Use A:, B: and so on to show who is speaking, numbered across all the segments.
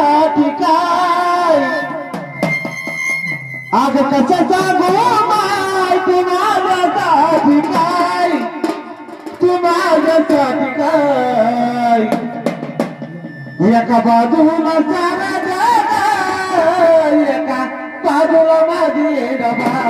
A: साठी काय आज कशाचा गो माहिती माझ्यासाठी काय तू माझ्यासाठी काय एका बाजूला सारा जगा एका बाजूला माझी डबा.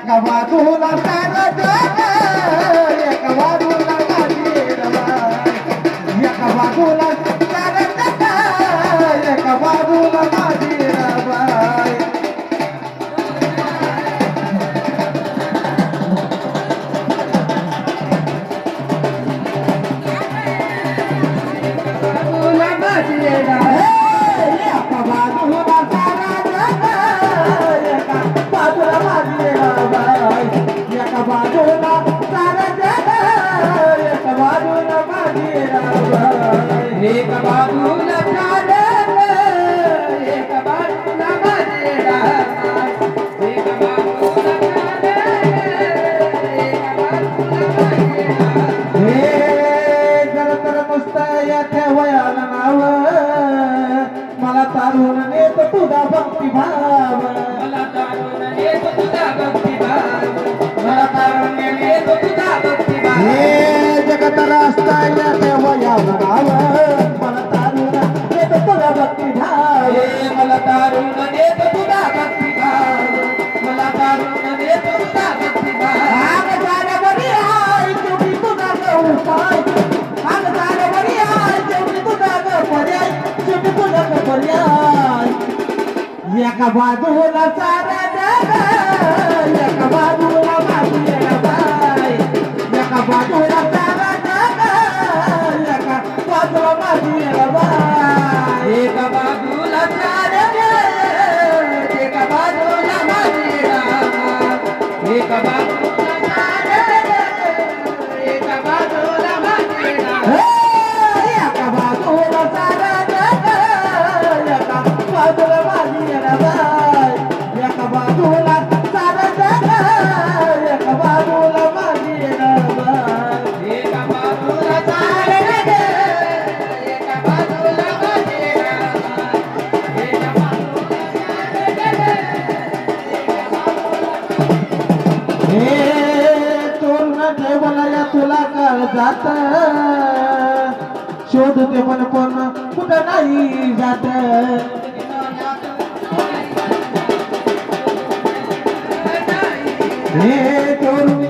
A: एका बाजूला सारं जग एका बाजूला काठी रवा एका बाजूला भक्ती धाव मला
B: तारुण देत तुला भक्ती धाव मला तारुण देत तुला भक्ती धाव
A: आग जाण बरी हाय तुम्ही तुझा उपाय आग जाण बरी हाय तुम्ही तुझा पर्याय तुम्ही तुझा पर्याय एका बाजूला चारा Canadá. जात. शोधते पण कोण कुठं नाही जात. हे चोरून